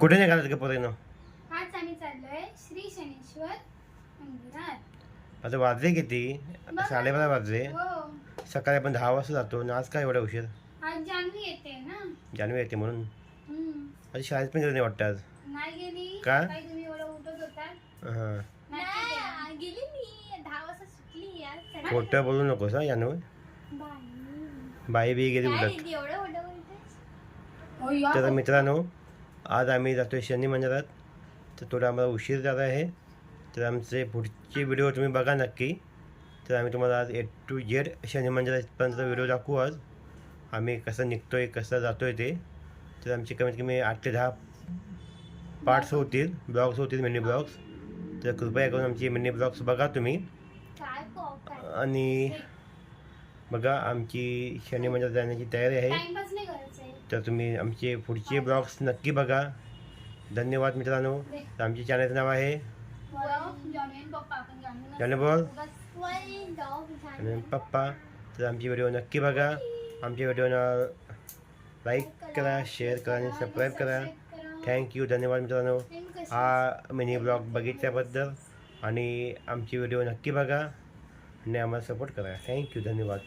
कुठे निघालात का पोरीनो? आज आम्ही चाललोय श्री शनेश्वर मंदिरात. आता वाजले किती. साडेबारा वाजले. हो. सकाळी आपण दहा वाजता जातो आणि आज काय एवढा उशीर? आज जान्हवी येते ना. येते म्हणून. हम्म. आज शाळेत पण गेलं नाही वाटतं आज. नाही गेली. का? काही तुम्ही एवढं उठत होता. हां. नाही केलं. गेली मी. दहा वाजता सुटली यार खोटं बोलू नकोस हा बाई. बी गेली काय उलट. दीदी एवढं हो, तर. मित्रांनो आज आम्ही जातोय शनी मंदिरात. तर थोडा आम्हाला उशीर झाला आहे. तर आमचे पुढचे व्हिडिओ तुम्ही बघा नक्की. तर आम्ही तुम्हाला आज ए टू जेड शनी मंदिरापर्यंत व्हिडिओ दाखवू आज. आम्ही कसं निघतोय कसं जातोय ते. तर आमचे कमीत कमी आठ ते दहा पार्ट्स होतील ब्लॉग्स होतील मिनी ब्लॉग्स तर कृपया करून आमचे मिनी ब्लॉग्स बघा तुम्ही. आणि बघा आमची शनी मंदिरात जाण्याची तयारी आहे. तर तुम्ही आमचे पुढचे ब्लॉग्स नक्की बघा. धन्यवाद मित्रांनो. तर आमच्या चॅनलचं नाव आहे? बरं, आणि पप्पा बोल पप्पा तर आमची व्हिडिओ नक्की बघा. आमच्या व्हिडिओना लाईक करा शेअर करा आणि सबस्क्राईब करा. थँक्यू धन्यवाद मित्रांनो. हा मिनी ब्लॉग बघितल्याबद्दल. आणि आमची व्हिडिओ नक्की बघा. आणि आम्हाला सपोर्ट करा. थँक्यू धन्यवाद.